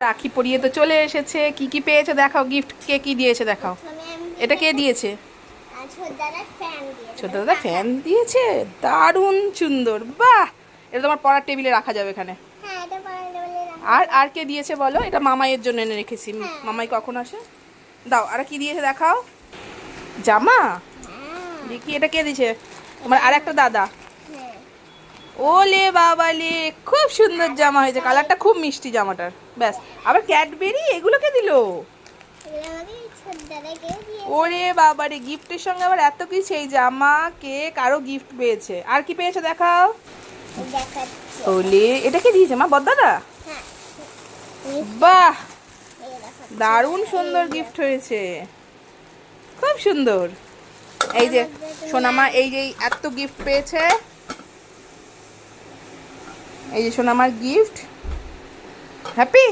রাখি পরিয়ে তো চলে এসেছে। কি কি পেয়েছে দেখাও গিফট কে কি দিয়েছে দেখাও। এটা কে দিয়েছে? ছোট দাদা ফ্যান দিয়েছে? দারুণ সুন্দর বাহ! এটা তোমার পড়ার টেবিলে রাখা যাবে এখানে। আর আর কে দিয়েছে বলো? এটা মামাইয়ের জন্য এনে রেখেছি। হ্যাঁ। মামাই কখন আসে? দাও আর কি দিয়েছে দেখাও? জামা? হ্যাঁ। দেখি এটা কে দিয়েছে? তোমার আর একটা দাদা। ওলে বাবালে খুব সুন্দর জামা হয়েছে। কালারটা খুব মিষ্টি জামাটার। ব্যাস, আবার ক্যাডবেরি, এগুলোকে দিলো? ওরে বাবারে গিফটের সঙ্গে আবার এত কিছু, এই জামা, কেক, আরও গিফট পেয়েছে। আর কি পেয়েছে দেখাও? ওলে, এটা কে দিয়েছে মা, বদ্দাদা? বাহ, দারুণ সুন্দর গিফট হয়েছে। খুব সুন্দর। এই যে, সোনামা, এই যে এত গিফট পেয়েছে। এই যে সোনামার গিফট হ্যাপি